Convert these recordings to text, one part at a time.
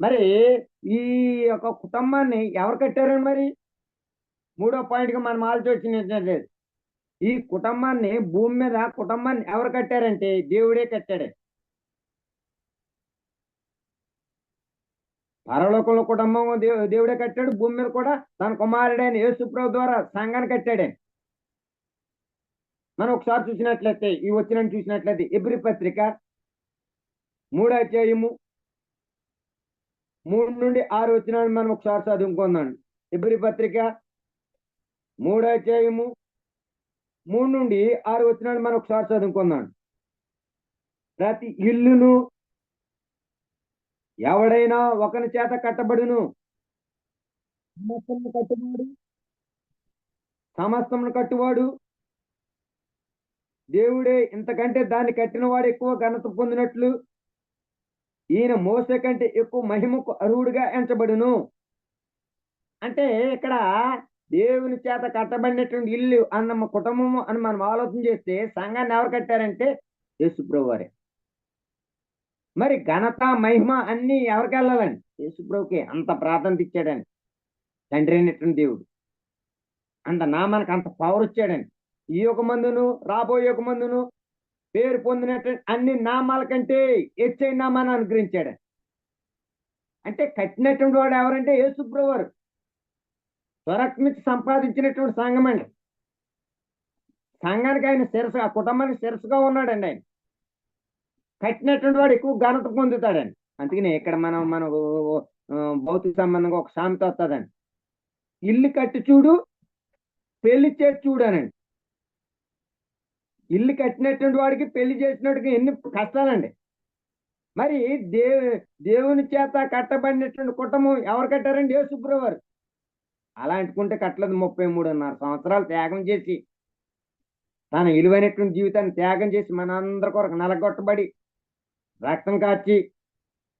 మరి ఈ యొక్క కుటుంబాన్ని ఎవరు కట్టారండి మరి? మూడో పాయింట్గా మనం ఆలోచించినట్లేదు ఈ కుటుంబాన్ని భూమి మీద కుటుంబాన్ని ఎవరు కట్టారంటే దేవుడే కట్టాడు. పరలోకంలో కుటుంబం దేవుడే కట్టాడు భూమి మీద కూడా తన కుమారుడైన యేసుప్రభు ద్వారా సంఘాన్ని కట్టాడు. మనం ఒకసారి చూసినట్లయితే ఈ వచ్చిన చూసినట్లయితే ఎబ్రి పత్రిక మూడో అధ్యాయము మూడు నుండి ఆరు వచ్చినాన్ని మనం ఒకసారి చదువుకుందాం. ఎబ్రి పత్రిక మూడో అధ్యాయము మూడు నుండి ఆరు వచ్చినాన్ని మనం ఒకసారి చదువుకుందాం. ప్రతి ఇల్లును ఎవడైనా ఒకని చేత కట్టబడును? సమస్తమును కట్టువాడు? సమస్తమును కట్టువాడు? దేవుడే ఇంతకంటే దాన్ని కట్టిన వాడు ఎక్కువ ఘనత పొందినట్లు ఈయన మోసే కంటే ఎక్కువ మహిమకు అర్హుడుగా ఎంచబడును. అంటే ఇక్కడ దేవుని చేత కట్టబడినటువంటి ఇల్లు అన్న కుటుంబము అని మనం ఆలోచన చేస్తే సంఘాన్ని ఎవరు కట్టారంటే యేసుప్రభు వారే. మరి ఘనత మహిమ అన్ని ఎవరికి వెళ్ళాలండి? యేసుప్రభుకి అంత ప్రాధాన్యత ఇచ్చాడని తండ్రి అయినటువంటి దేవుడు. అంత నామానికి అంత పవర్ ఇచ్చాడని ఈ యొక్క మందును రాబోయే యొక్క మందును పేరు పొందినటువంటి అన్ని నామాల కంటే ఎచ్చై నామాన్ని అనుగ్రహించాడు. అంటే కట్టినటువంటి వాడు ఎవరంటే యేసుప్రభు త్వరకు నుంచి సంపాదించినటువంటి సంఘం అండి. సంఘానికి ఆయన శిరస ఆ కుటుంబానికి శిరసుగా ఉన్నాడండి ఆయన. కట్టినటువంటి వాడు ఎక్కువ ఘనత పొందుతాడండి. అందుకని ఇక్కడ మనం మన భౌతిక సంబంధంగా ఒక సామెత వస్తుందండి. ఇల్లు కట్టి చూడు పెళ్ళి చేసి చూడనండి ఇల్లు కట్టినటువంటి వాడికి పెళ్ళి చేసినట్టుగా ఎన్ని కష్టాలండి? మరి దేవు దేవుని చేత కట్టబడినటువంటి కుటుంబం ఎవరు కట్టారండి? ఏ వారు అలా అంటుకుంటే కట్టలేదు ముప్పై మూడున్నర సంవత్సరాలు త్యాగం చేసి తన విలువైనటువంటి జీవితాన్ని త్యాగం చేసి మనందరి కొరకు నలగొట్టబడి రక్తం కాచి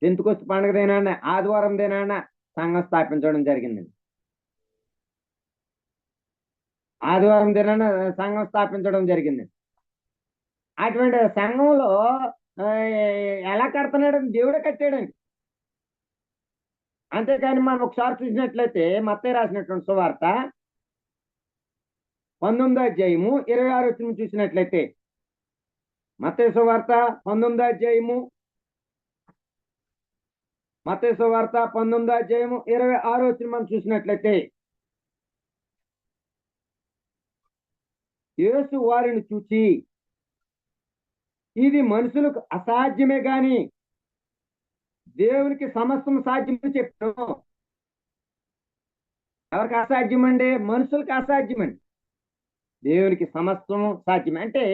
తెంతుకొస్తు పండుగ దేనాన్న ఆదివారం దేనాన్న సంఘం స్థాపించడం జరిగిందండి. ఆదివారం దినాన సంఘం స్థాపించడం జరిగింది అటువంటి సంఘంలో ఎలా కడుతున్నాడని దేవుడే కట్టాడండి. అంతేకాని మనం ఒకసారి చూసినట్లయితే మత్తయ్య రాసినటువంటి సువార్త పంతొమ్మిదో అధ్యాయము ఇరవై ఆరు వచ్చిన చూసినట్లయితే. మత్తయ్య సువార్త పంతొమ్మిదో అధ్యాయము మత్తయ్య సువార్త పంతొమ్మిదో అధ్యాయము ఇరవై ఆరు వచ్చిన మనం చూసినట్లయితే. యేసు వారిని చూచి ఇది మనుషులకు అసాధ్యమే గాని దేవునికి సమస్తం సాధ్యమని చెప్పాను. ఎవరికి అసాధ్యం అండి మనుషులకు అసాధ్యమండి. దేవునికి సమస్తం సాధ్యం అంటే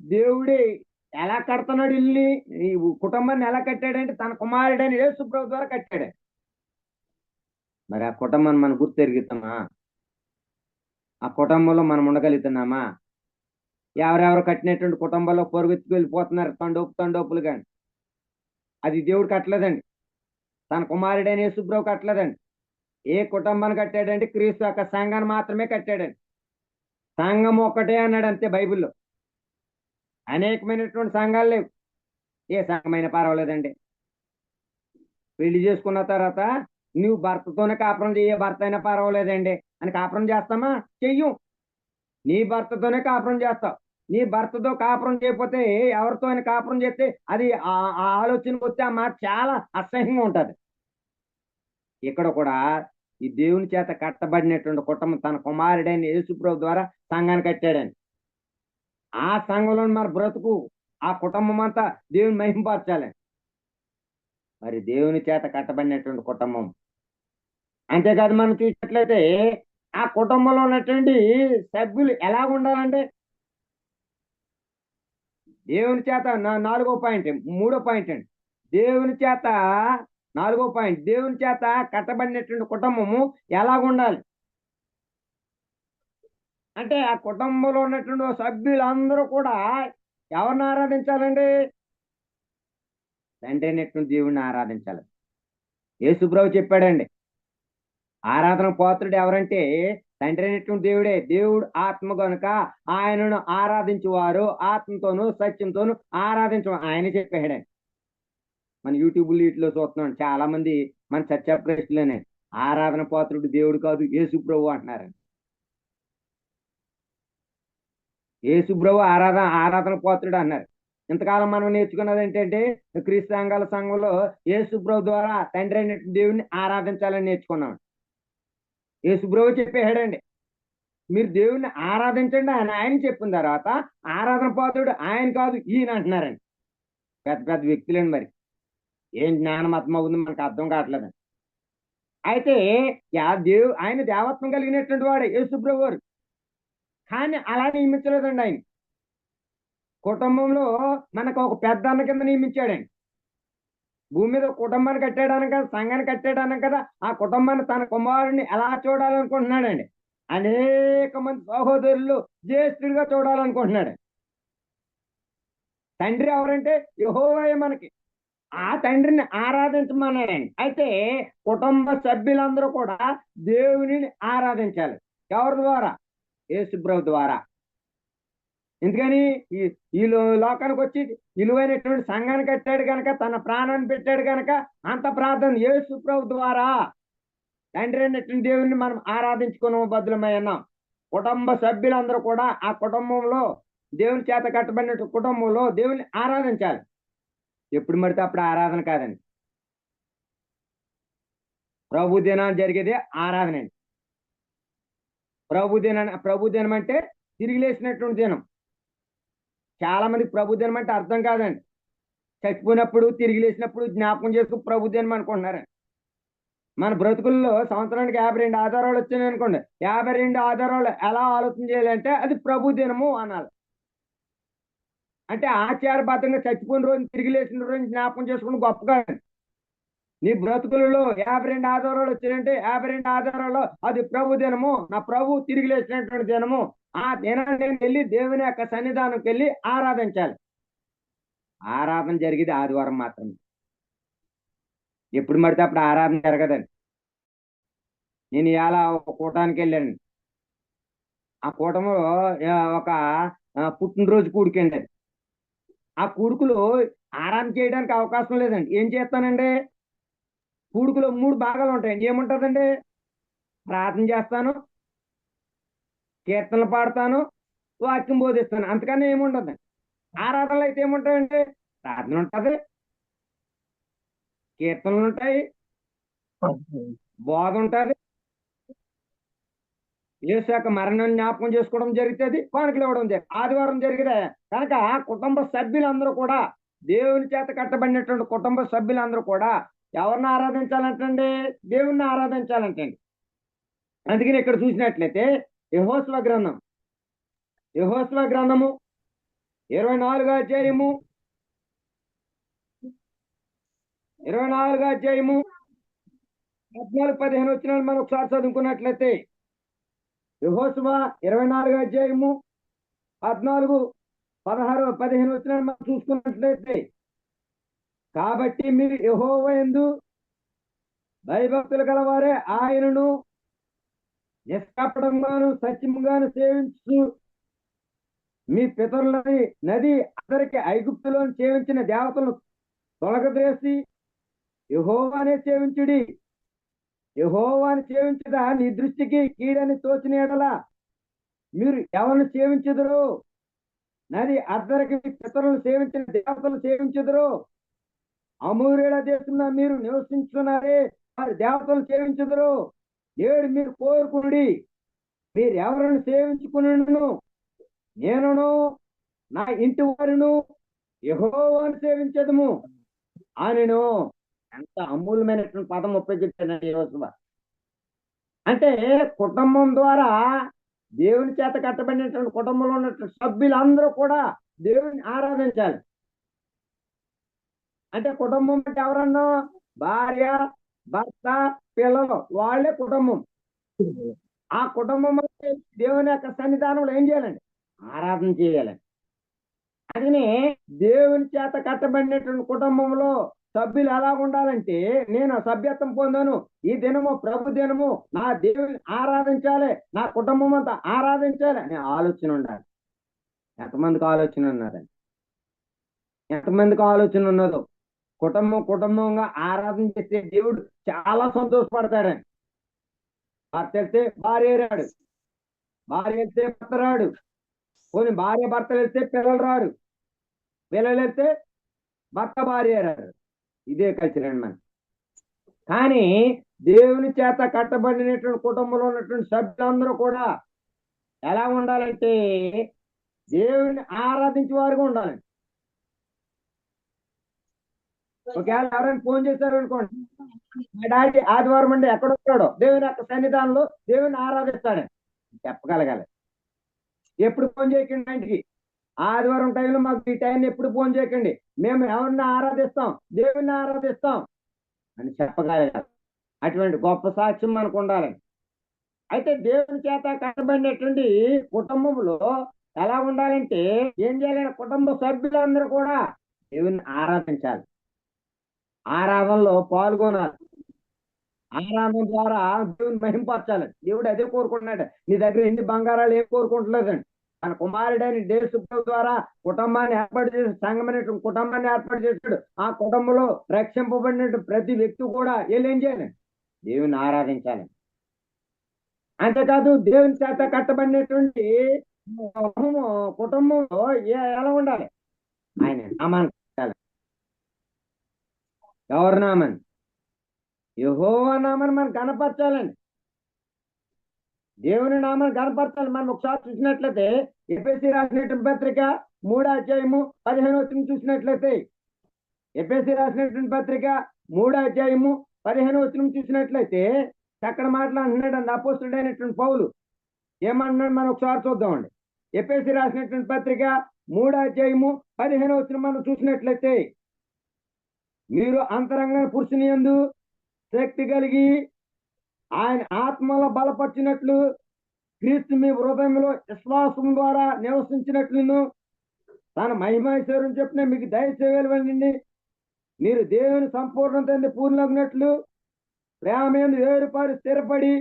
దేవుడే ఎలా కడుతున్నాడు ఇల్లు ఈ కుటుంబాన్ని ఎలా కట్టాడంటే తన కుమారుడని యేసు ద్వారా కట్టాడు. మరి ఆ కుటుంబాన్ని మనం గుర్తెరుగుతామా ఆ కుటుంబంలో మనం ఉండగలుగుతున్నామా? ఎవరెవరు కట్టినటువంటి కుటుంబంలో పొరుగుచ్చుకు వెళ్ళిపోతున్నారు తండోపు తండోపులు కానీ అది దేవుడు కట్టలేదండి. తన కుమారుడైన యేసుప్రభు కట్టలేదండి. ఏ కుటుంబాన్ని కట్టాడంటే క్రీస్తు యొక్క సంఘాన్ని మాత్రమే కట్టాడండి. సంఘం ఒక్కటే అన్నాడు అంతే బైబిల్లో. అనేకమైనటువంటి సంఘాలు లేవు. ఏ సంఘమైన పర్వాలేదండి. పెళ్ళి చేసుకున్న తర్వాత నువ్వు భర్తతోనే కాపురం చేయ భర్త అయినా పర్వాలేదండి. అని కాపురం చేస్తామా? చెయ్యం. నీ భర్తతోనే కాపురం చేస్తావు నీ భర్తతో కాపురం చేయకపోతే ఎవరితో అయినా కాపురం చేస్తే అది ఆ ఆ ఆలోచనకు వస్తే ఆ మాట చాలా అసహ్యంగా ఉంటుంది. ఇక్కడ కూడా ఈ దేవుని చేత కట్టబడినటువంటి కుటుంబం తన కుమారుడైన యేసుప్రభు ద్వారా సంఘాన్ని కట్టాడని. ఆ సంఘంలో మన బ్రతుకు ఆ కుటుంబం అంతా దేవుని మహింపరచాలని మరి దేవుని చేత కట్టబడినటువంటి కుటుంబం. అంతేకాదు మనం చూసినట్లయితే ఆ కుటుంబంలో ఉన్నటువంటి సభ్యులు ఎలా ఉండాలంటే దేవుని చేత నా- నాలుగో పాయింట్ మూడో పాయింట్ అండి. దేవుని చేత నాలుగో పాయింట్ దేవుని చేత కట్టబడినటువంటి కుటుంబము ఎలా ఉండాలి అంటే ఆ కుటుంబంలో ఉన్నటువంటి సభ్యులందరూ కూడా ఎవరిని ఆరాధించాలండి? తండ్రి అయినటువంటి దేవుణ్ణి ఆరాధించాలి. యేసుప్రభు చెప్పాడండి ఆరాధన పాత్రుడు ఎవరంటే తండ్రి అయినటువంటి దేవుడే. దేవుడు ఆత్మ గనుక ఆయనను ఆరాధించేవారు ఆత్మతోను సత్యంతోను ఆరాధించు ఆయన చెప్పాడండి మన యూట్యూబ్ వీటిలో చూస్తున్నాం చాలా మంది మన సత్యప్రశ్నలోనే ఆరాధన పాత్రుడు దేవుడు కాదు యేసుప్రభు అంటున్నారు. ఆరాధన ఆరాధన పాత్రుడు అన్నారు ఇంతకాలం మనం నేర్చుకున్నది ఏంటంటే క్రీస్తు సంఘాల సంఘంలో యేసుప్రభు ద్వారా తండ్రి అయిన దేవుడిని ఆరాధించాలని నేర్చుకున్నాం. ఏ సుబ్రహ్మ చెప్పేశాడండి. మీరు దేవుణ్ణి ఆరాధించండి ఆయన ఆయన చెప్పిన తర్వాత ఆరాధన పాత్రుడు ఆయన కాదు ఈయన అంటున్నారండి. పెద్ద పెద్ద వ్యక్తులండి మరి. ఏం జ్ఞానం అర్థమవుతుంది మనకు అర్థం కావట్లేదండి అయితే దేవు ఆయన దేవత్వం కలిగినటువంటి వాడు యేసుప్రభు వారు కానీ అలా నియమించలేదండి ఆయన. కుటుంబంలో మనకు ఒక పెద్ద అన్న కింద నియమించాడండి. భూమి మీద కుటుంబాన్ని కట్టాడని కదా సంఘాన్ని కట్టాడని కదా ఆ కుటుంబాన్ని తన కుమారుడిని ఎలా చూడాలనుకుంటున్నాడండి? అనేక మంది సహోదరులు జ్యేష్ఠుడిగా చూడాలనుకుంటున్నాడు. తండ్రి ఎవరంటే యహోవే మనకి. ఆ తండ్రిని ఆరాధించమన్నాడండి. అయితే కుటుంబ సభ్యులందరూ కూడా దేవునిని ఆరాధించాలి. ఎవరి ద్వారా? యేసుప్రభు ద్వారా. ఎందుకని? ఈ ఈ లో- లోకానికి వచ్చి విలువైనటువంటి సంఘాన్ని కట్టాడు కనుక తన ప్రాణాన్ని పెట్టాడు కనుక అంత ప్రార్థన యేసు ప్రభు ద్వారా తండ్రి అయినటువంటి దేవుని మనం ఆరాధించుకున్న బదులమై ఉన్నాం. కుటుంబ సభ్యులందరూ కూడా ఆ కుటుంబంలో దేవుని చేత కట్టబడిన కుటుంబంలో దేవుని ఆరాధించాలి. ఎప్పుడు మడితే అప్పుడు ఆరాధన కాదండి. ప్రభు దినాన్ని జరిగేది ఆరాధన అండి. ప్రభు దిన ప్రభు దినం అంటే తిరిగి లేచినటువంటి దినం. చాలా మందికి ప్రభుత్వం అంటే అర్థం కాదండి. చచ్చిపోయినప్పుడు తిరిగి లేచినప్పుడు జ్ఞాపకం చేసుకుని ప్రభుత్వం అనుకుంటున్నారండి. మన బ్రతుకుల్లో సంవత్సరానికి యాభై రెండు ఆధారాలు వచ్చినాయి అనుకోండి. యాభై రెండు ఆధారాలు ఎలా ఆలోచన చేయాలంటే అది ప్రభు దినము అనాలి. అంటే ఆచారబద్ధంగా చచ్చిపోయిన రోజు తిరిగి లేచిన రోజు జ్ఞాపకం చేసుకుని గొప్పగా నీ బ్రతుకులలో యాభై రెండు ఆధారాలు వచ్చినాయంటే యాభై రెండు ఆధారాలు అది ప్రభు దినము. నా ప్రభు తిరిగి లేచినటువంటి దినము. ఆ దినాన్ని వెళ్ళి దేవుని యొక్క సన్నిధానంకి వెళ్ళి ఆరాధించాలి. ఆరాధన జరిగేది ఆదివారం మాత్రమే. ఎప్పుడు పడితే అప్పుడు ఆరాధన జరగదండి. నేను ఇవాళ ఒక కూటానికి వెళ్ళాను ఆ కూటంలో ఒక పుట్టినరోజు కూడికండి అది. ఆ కూడుకులో ఆరాధన చేయడానికి అవకాశం లేదండి. ఏం చేస్తానండి? కూడుకులో మూడు భాగాలు ఉంటాయండి. ఏముంటుందండి? ప్రార్థన చేస్తాను కీర్తనలు పాడతాను వాక్యం బోధిస్తాను. అంతకన్నా ఏముండదు. ఆరాధనలు అయితే ఏముంటాయండి? ప్రార్థన ఉంటుంది. కీర్తనలు ఉంటాయి. బోధ ఉంటుంది. యేసు మరణం జ్ఞాపకం చేసుకోవడం జరుగుతుంది. కానుకలు ఇవ్వడం జరుగుతుంది. ఆదివారం జరిగితే కనుక కుటుంబ సభ్యులందరూ కూడా దేవుని చేత కట్టబడినటువంటి కుటుంబ సభ్యులందరూ కూడా ఎవరిని ఆరాధించాలంటండి? దేవుణ్ణి ఆరాధించాలంటండి. అందుకని ఇక్కడ చూసినట్లయితే యహోస్వ గ్రంథం. యహోస్వ గ్రంథము ఇరవై నాలుగు అధ్యాయము. ఇరవై నాలుగు అధ్యాయము పద్నాలుగు పదిహేను వచ్చిన మనం ఒకసారి చదువుకున్నట్లయితే యహోస్వ ఇరవై నాలుగు అధ్యాయము పద్నాలుగు పదహారు పదిహేను వచ్చిన మనం చూసుకున్నట్లయితే కాబట్టి మీరు యహోవ ఎందు భయభక్తులు గలవారే ఆయనను నిష్కాపడంగాను సత్యముగాను సేవించు మీ పితరులని నది అందరికి ఐగుప్తులో సేవించిన దేవతలను తొలగద్రేసి యహోవానే సేవించుడి. యహోవాని సేవించదా నీ దృష్టికి కీడని తోచిన ఎడలా మీరు ఎవరిని సేవించదురు? నది అద్దరికి మీ పితరులను సేవించిన దేవతలు సేవించదురు? అమూరేడ దేశంలో మీరు నివసించున్నారే వారి దేవతలు సేవించదురు? నేడు మీరు కోరుకుడి మీరు ఎవరిని సేవించుకును నేనును నా ఇంటి వారిను యహోవాను సేవించదము. ఆయనను ఎంత అమూల్యమైనటువంటి పదం ఉపయోగించాను ఈ రోజు అంటే కుటుంబం ద్వారా దేవుని చేత కట్టబడినటువంటి కుటుంబంలో ఉన్నటువంటి సభ్యులందరూ కూడా దేవుని ఆరాధించాలి. అంటే కుటుంబం అంటే ఎవరన్నా? భార్య భర్త పిల్లలు వాళ్ళే కుటుంబం. ఆ కుటుంబం దేవుని యొక్క సన్నిధానంలో ఏం చేయాలండి? ఆరాధన చేయాలండి. అందుకని దేవుని చేత కట్టబడినటువంటి కుటుంబంలో సభ్యులు ఎలా ఉండాలంటే నేను సభ్యత్వం పొందాను ఈ దినము ప్రభు దినము నా దేవుని ఆరాధించాలి నా కుటుంబం అంతా ఆరాధించాలి అనే ఆలోచన ఉండాలి. ఎంతమందికి ఆలోచన ఉన్నదండి? ఎంతమందికి ఆలోచన ఉన్నదో? కుటుంబం కుటుంబంగా ఆరాధన చేసే దేవుడు చాలా సంతోషపడతాడని భర్త వెళ్తే భార్య రాడు. భార్య వెళ్తే భర్త రాడు. పోనీ భార్య భర్తలు వెళ్తే పిల్లలు రారు. పిల్లలు వెళ్తే భర్త భార్య రారు. ఇదే కల్చర్ అండి కానీ దేవుని చేత కట్టబడినటువంటి కుటుంబంలో ఉన్నటువంటి సభ్యులందరూ కూడా ఎలా ఉండాలంటే దేవుని ఆరాధించే వారుగా ఉండాలండి. ఒకవేళ ఎవరైనా ఫోన్ చేశారు అనుకోండి మా డాడీ ఆదివారం అండి ఎక్కడ ఉంటాడో దేవుని యొక్క సన్నిధానంలో దేవుని ఆరాధిస్తాడు చెప్పగలగాలి. ఎప్పుడు ఫోన్ చేయకండి ఆయనకి? ఆదివారం టైంలో మాకు ఈ టైం ఎప్పుడు ఫోన్ చేయకండి? మేము ఎవరిని ఆరాధిస్తాం? దేవుని ఆరాధిస్తాం అని చెప్పగలగాలి. అటువంటి గొప్ప సాక్ష్యం మనకు ఉండాలి అయితే దేవుని చేత కట్టబడినటువంటి కుటుంబంలో ఎలా ఉండాలంటే ఏం చేయాలి? కుటుంబ సభ్యులందరూ కూడా దేవుని ఆరాధించాలి. ఆరాధనలో పాల్గొనాలి. ఆరాధన ద్వారా దేవుని మహింపరచాలి. దేవుడు అదే కోరుకుంటున్నాడు. నీ దగ్గర ఎన్ని బంగారాలు ఏం కోరుకుంటలేదండి. తన కుమారుడైన దేశం ద్వారా కుటుంబాన్ని ఏర్పాటు చేసి సంఘమైనటువంటి కుటుంబాన్ని ఏర్పాటు చేశాడు. ఆ కుటుంబంలో రక్షింపబడిన ప్రతి వ్యక్తి కూడా వీళ్ళు ఏం చేయాలి? దేవుని ఆరాధించాలి. అంతేకాదు దేవుని చేత కట్టబడినటువంటి కుటుంబం కుటుంబంలో ఎలా ఉండాలి? ఆయన నామాన్ని ఎవరి నామని యహోవా నామని మనం కనపరచాలండి. దేవుని నామాన్ని కనపరచాలి. మనం ఒకసారి చూసినట్లయితే ఎపిఎస్సి రాసినటువంటి పత్రిక మూడో అధ్యాయము పదిహేను వచ్చిన చూసినట్లయితే ఎపిఎస్సి రాసినటువంటి పత్రిక మూడో అధ్యాయము పదిహేను వచ్చిన చూసినట్లయితే అక్కడ మాట్లాడుతున్నాడు అండి అయినటువంటి పౌలు. ఏమంటున్నాడు మనం ఒకసారి చూద్దామండి. ఎపిఎస్సి రాసినటువంటి పత్రిక మూడో అధ్యాయము పదిహేను వచ్చిన మనం చూసినట్లయితే మీరు అంతరంగ పురుషుని ఎందు శక్తి కలిగి ఆయన ఆత్మలో బలపరిచినట్లు క్రీస్తు మీ హృదయంలో విశ్వాసం ద్వారా నివసించినట్లును తన మహిమైశ్వరం చెప్పిన మీకు దయచేయవలనండి మీరు దేవుని సంపూర్ణత పూర్ణగినట్లు ప్రేమ ఎందు వేరుపారి స్థిరపడి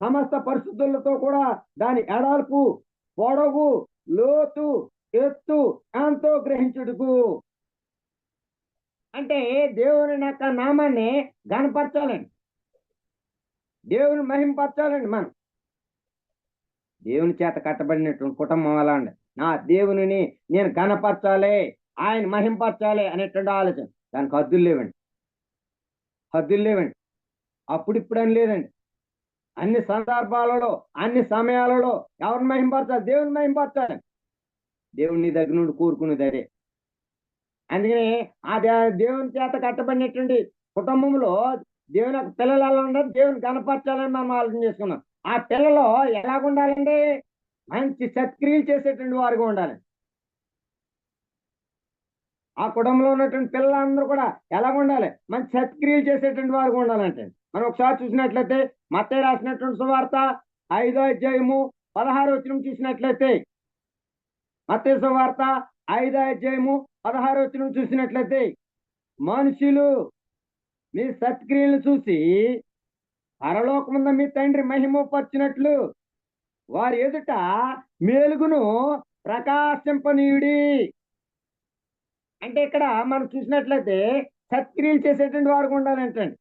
సమస్త పరిశుద్ధులతో కూడా దాని ఎడాల్పు పొడవు లోతు ఎత్తు ఎంతో గ్రహించుటకు అంటే దేవుని యొక్క నామాన్ని గనపరచాలండి దేవుని మహింపరచాలండి మనం. దేవుని చేత కట్టబడినటువంటి కుటుంబం అలా అండి నా దేవునిని నేను గనపరచాలి ఆయన మహింపరచాలి అనేటువంటి ఆలోచన. దానికి హద్దులు లేవండి. హద్దులు లేవండి. అప్పుడిప్పుడని అని లేదండి. అన్ని సందర్భాలలో అన్ని సమయాలలో ఎవరిని మహింపరచాలి? దేవుని మహింపరచాలి. దేవుని నీ దగ్గర నుండి కోరుకునేది అదే. అందుకని ఆ దేవుని చేత కట్టబడినటువంటి కుటుంబంలో దేవుని యొక్క పిల్లలు ఎలా ఉండాలి దేవుని కనపరచాలని మనం ఆలోచన చేసుకున్నాం. ఆ పిల్లలు ఎలాగ ఉండాలండి మంచి సత్క్రియలు చేసేటువంటి వారుగా ఉండాలి. ఆ కుటుంబంలో ఉన్నటువంటి పిల్లలందరూ కూడా ఎలాగ ఉండాలి? మంచి సత్క్రియలు చేసేటువంటి వారుగా ఉండాలంటే. మనం ఒకసారి చూసినట్లయితే మత్తే రాసినటువంటి సువార్త ఐదో అధ్యాయము పదహారు వచ్చిన చూసినట్లయితే మత్తయి సువార్త ఐదో అధ్యాయము పదహారు వచ్చిన చూసినట్లయితే మనుషులు మీ సత్క్రియలు చూసి పరలోకముంద మీ తండ్రి మహిమపరిచినట్లు వారి ఎదుట మేలుగును ప్రకాశింపనీయుడి. అంటే ఇక్కడ మనం చూసినట్లయితే సత్క్రియలు చేసేటువంటి వారు ఉండాలంటండి.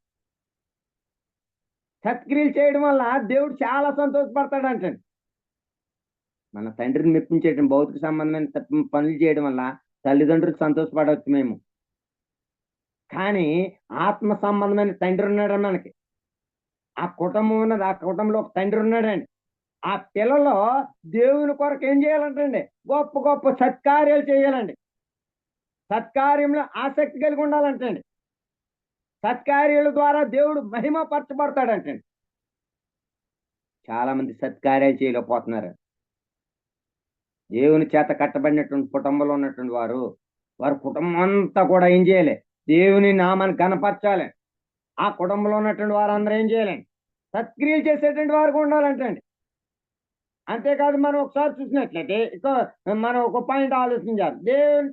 సత్క్రియలు చేయడం వల్ల దేవుడు చాలా సంతోషపడతాడు అంటండి మన తండ్రిని మెప్పించేయడం భౌతిక సంబంధమైన పనులు చేయడం వల్ల తల్లిదండ్రులకు సంతోషపడవచ్చు మేము. కానీ ఆత్మ సంబంధమైన తండ్రి ఉన్నాడు మనకి? ఆ కుటుంబం ఉన్నది ఆ కుటుంబంలో ఒక తండ్రి ఉన్నాడండి. ఆ పిల్లలు దేవుని కొరకు ఏం చేయాలంటండి? గొప్ప గొప్ప సత్కార్యాలు చేయాలండి. సత్కార్యంలో ఆసక్తి కలిగి ఉండాలంటండి. సత్కార్యాల ద్వారా దేవుడు మహిమ పరచబడతాడంటండి చాలా మంది సత్కార్యాలు చేయలేకపోతున్నారు. దేవుని చేత కట్టబడినటువంటి కుటుంబంలో ఉన్నటువంటి వారు వారి కుటుంబం అంతా కూడా ఏం చేయలే? దేవుని నామాన్ని కనపరచాలి ఆ కుటుంబంలో ఉన్నటువంటి వారందరూ ఏం చేయలేండి సత్క్రియలు చేసేటువంటి వారు ఉండాలంటండి. అంతేకాదు మనం ఒకసారి చూసినట్లయితే ఇక మనం ఒక పాయింట్ ఆలోచించాలి దేవుని